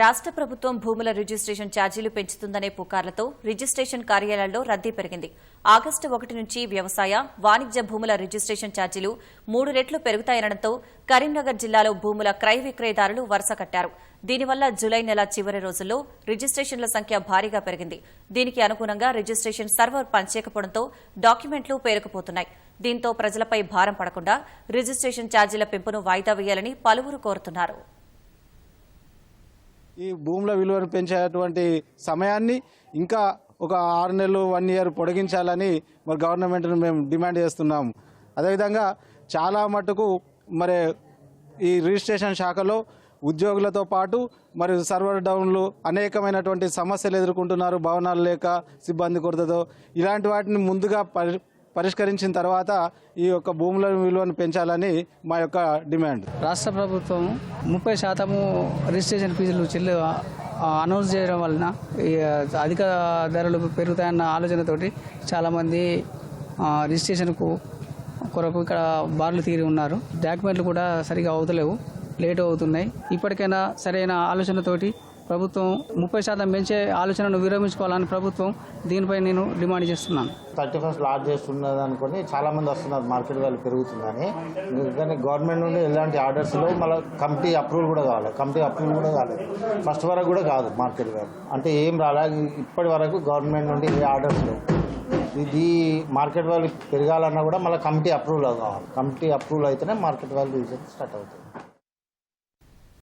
రాష్ట్ర ప్రభుత్వం భూముల రిజిస్ట్రేషన్ ఛార్జీలు పెంచుతుందనే పుకార్లతో రిజిస్ట్రేషన్ కార్యాలయాల్లో రద్దీ పెరిగింది. ఆగస్టు ఒకటి నుంచి వ్యవసాయ వాణిజ్య భూముల రిజిస్ట్రేషన్ ఛార్జీలు మూడు రెట్లు పెరుగుతాయనడంతో కరీంనగర్ జిల్లాలో భూముల క్రయ విక్రయదారులు వరుస కట్టారు. దీనివల్ల జులై నెల చివరి రోజుల్లో రిజిస్ట్రేషన్ల సంఖ్య భారీగా పెరిగింది. దీనికి అనుగుణంగా రిజిస్ట్రేషన్ సర్వర్ పనిచేయకపోవడంతో డాక్యుమెంట్లు పేరుకుపోతున్నాయి. దీంతో ప్రజలపై భారం పడకుండా రిజిస్ట్రేషన్ ఛార్జీల పెంపును వాయిదా వేయాలని పలువురు కోరుతున్నారు. ఈ భూముల విలువను పెంచేటువంటి సమయాన్ని ఇంకా ఒక ఆరు నెలలు వన్ ఇయర్ పొడిగించాలని మరి గవర్నమెంట్ను మేము డిమాండ్ చేస్తున్నాం అదేవిధంగా చాలా మటుకు మరి ఈ రిజిస్ట్రేషన్ శాఖలో ఉద్యోగులతో పాటు మరి సర్వర్ డౌన్లు అనేకమైనటువంటి సమస్యలు ఎదుర్కొంటున్నారు భవనాలు లేక సిబ్బంది కొరతతో. ఇలాంటి వాటిని ముందుగా పరిష్కరించిన తర్వాత ఈ యొక్క భూముల విలువను పెంచాలని మా యొక్క డిమాండ్. రాష్ట్ర ప్రభుత్వం ముప్పై శాతము రిజిస్ట్రేషన్ ఫీజులు చెల్లి అనౌన్స్ చేయడం వలన ఈ అధిక ధరలు పెరుగుతాయన్న ఆలోచనతోటి చాలామంది రిజిస్ట్రేషన్కు కొరకు ఇక్కడ బార్లు తీరి ఉన్నారు. డాక్యుమెంట్లు కూడా సరిగా అవుతలేవు లేట్ అవుతున్నాయి. ఇప్పటికైనా సరైన ఆలోచనతోటి ప్రభుత్వం ముప్పై శాతం పెంచే ఆలోచనను విరమించుకోవాలని ప్రభుత్వం దీనిపై నేను డిమాండ్ చేస్తున్నాను. థర్టీ ఫస్ట్ లాడ్జ్ చేస్తున్నది అనుకుని చాలా మంది వస్తున్నారు మార్కెట్ వాల్యూ పెరుగుతుందని. కానీ గవర్నమెంట్ నుండి ఎలాంటి ఆర్డర్స్ లేవు మళ్ళీ కమిటీ అప్రూవల్ కూడా కావాలి కమిటీ అప్రూవల్ కూడా కాలేదు. ఫస్ట్ వరకు కూడా కాదు మార్కెట్ వాల్యూ అంటే ఏం రాలే ఇప్పటి వరకు గవర్నమెంట్ నుండి ఏ ఆర్డర్స్ లేవు. ఇది మార్కెట్ వాల్యూ పెరగాలన్నా కూడా మళ్ళీ కమిటీ అప్రూవల్ కావాలి. కమిటీ అప్రూవల్ అయితేనే మార్కెట్ వాల్యూ స్టార్ట్ అవుతుంది.